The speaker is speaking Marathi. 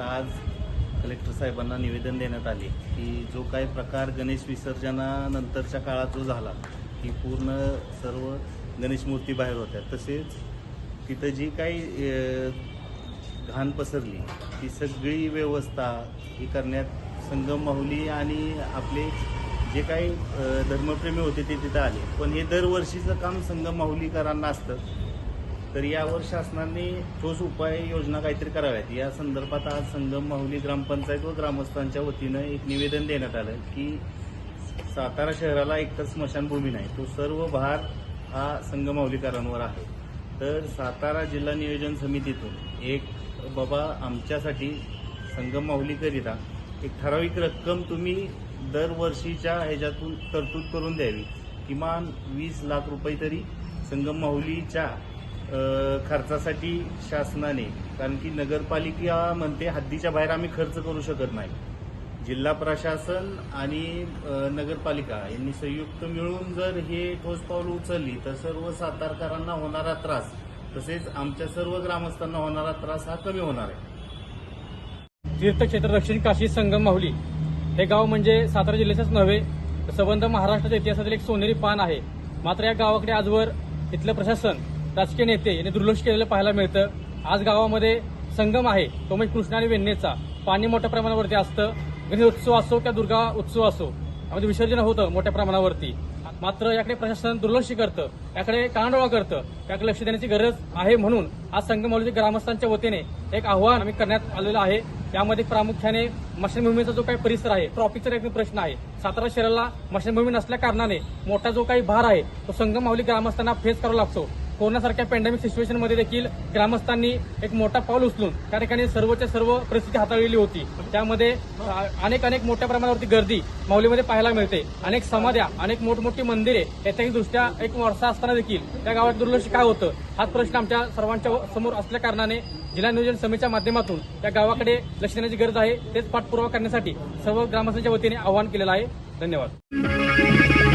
आज कलेक्टर साहेबांना निवेदन देण्यात आले की जो काही प्रकार गणेश विसर्जनानंतरच्या काळात जो झाला की पूर्ण सर्व गणेश मूर्ती बाहेर होत्या. तसेच तिथं जी काही घाण पसरली ती सगळी व्यवस्था ही करण्यात संगम माहुली आणि आपले जे काही धर्मप्रेमी होते ते तिथं आले. पण हे दरवर्षीचं काम संगम माहुलीकरांना असतं. तर यावर शासनाने ठोस उपाय योजना काहीतरी कराव्यात. या संदर्भात आज संगम माहुली ग्रामपंचायत व ग्रामस्थांच्या वतीनं एक निवेदन देण्यात आलं की सातारा शहराला एकतर स्मशानभूमी नाही तो सर्व भार हा संगमाऊलीकरांवर आहे. तर सातारा जिल्हा नियोजन समितीतून एक बाबा आमच्यासाठी संगम माहुलीकरिता एक ठराविक रक्कम तुम्ही दरवर्षीच्या ह्याच्यातून तरतूद करून द्यावी. किमान वीस लाख रुपये तरी संगम माहुलीच्या खर्चासाठी शासनाने कारण की नगरपालिका म्हणते हद्दीच्या बाहेर आम्ही खर्च करू शकत नाही. जिल्हा प्रशासन आणि नगरपालिका यांनी संयुक्त मिळून जर हे ठोस पावलं उचलली तर सर्व सातारकरांना होणारा त्रास तसेच आमच्या सर्व ग्रामस्थांना होणारा त्रास हा कमी होणार आहे. तीर्थक्षेत्र दक्षिण काशी संगम माहुली हे गाव म्हणजे सातारा जिल्ह्याचंच नव्हे संबंध महाराष्ट्राच्या इतिहासातील एक सोनेरी पान आहे. मात्र या गावाकडे आजवर इथलं प्रशासन राजकीय नेते यांनी दुर्लक्ष केलेलं पाहायला मिळतं. आज गावामध्ये संगम आहे. तो म्हणजे कृष्णा आणि वेण्णेचा पाणी मोठ्या प्रमाणावरती असतं. गणेश उत्सव असो किंवा दुर्गा उत्सव असो यामध्ये विसर्जन होतं मोठ्या प्रमाणावरती. मात्र याकडे प्रशासन दुर्लक्ष करतं. याकडे कानडोळा करतं. याकडे लक्ष देण्याची गरज आहे म्हणून आज संगमौलीच्या ग्रामस्थांच्या वतीने एक आव्हान आम्ही करण्यात आलेलं आहे. यामध्ये प्रामुख्याने मशनभूमीचा जो काही परिसर आहे ट्रॉफिकचा एक प्रश्न आहे. सातारा शहराला मशनभूमी नसल्या कारणाने मोठा जो काही भार आहे तो संगम माऊली ग्रामस्थांना फेस करावा लागतो. कोरोनासारख्या पॅन्डेमिक सिच्युएशनमध्ये देखील ग्रामस्थांनी एक मोठा पाऊल उचलून त्या ठिकाणी सर्वच्या सर्व परिस्थिती हाताळलेली होती. त्यामध्ये अनेक अनेक मोठ्या प्रमाणावरती गर्दी माऊलीमध्ये पाहायला मिळते. अनेक समाध्या अनेक मोठमोठी मंदिरे याच्याही दृष्ट्या एक वारसा असताना देखील त्या गावात दुर्लक्ष काय होतं? हाच प्रश्न आमच्या सर्वांच्या समोर असल्या कारणाने जिल्हा नियोजन समितीच्या माध्यमातून त्या गावाकडे लक्ष देण्याची गरज आहे. तेच पाठपुरावा करण्यासाठी सर्व ग्रामस्थांच्या वतीने आवाहन केलेलं आहे. धन्यवाद.